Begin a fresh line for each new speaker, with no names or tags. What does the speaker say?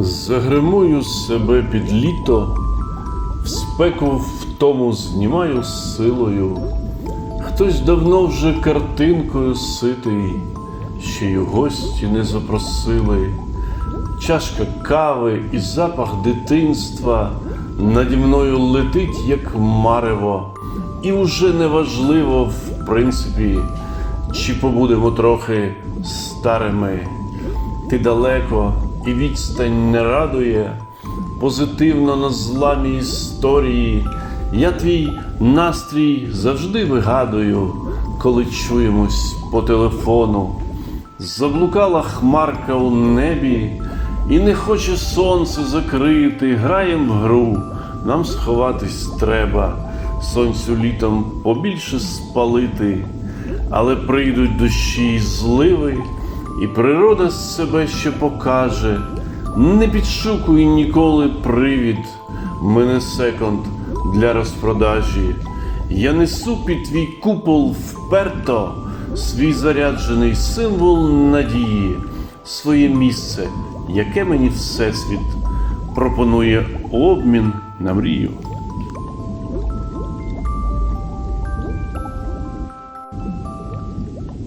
Загримую себе під літо, в спеку втому знімаю силою. Хтось давно вже картинкою ситий, ще й гості не запросили. Чашка кави і запах дитинства наді мною летить, як марево, і уже неважливо, в принципі, чи побудемо трохи старими. Ти далеко і відстань не радує, позитивно на зламі історії. Я твій настрій завжди вигадую, коли чуємось по телефону. Заблукала хмарка у небі, і не хоче сонце закрити. Граєм в гру, нам сховатись треба, сонцю літом побільше спалити, але прийдуть дощі й зливи, і природа себе ще покаже. Не підшукуй ніколи привід, мене секонд для розпродажі. Я несу під твій купол вперто свій заряджений символ надії, своє місце, яке мені Всесвіт пропонує обмін на мрію.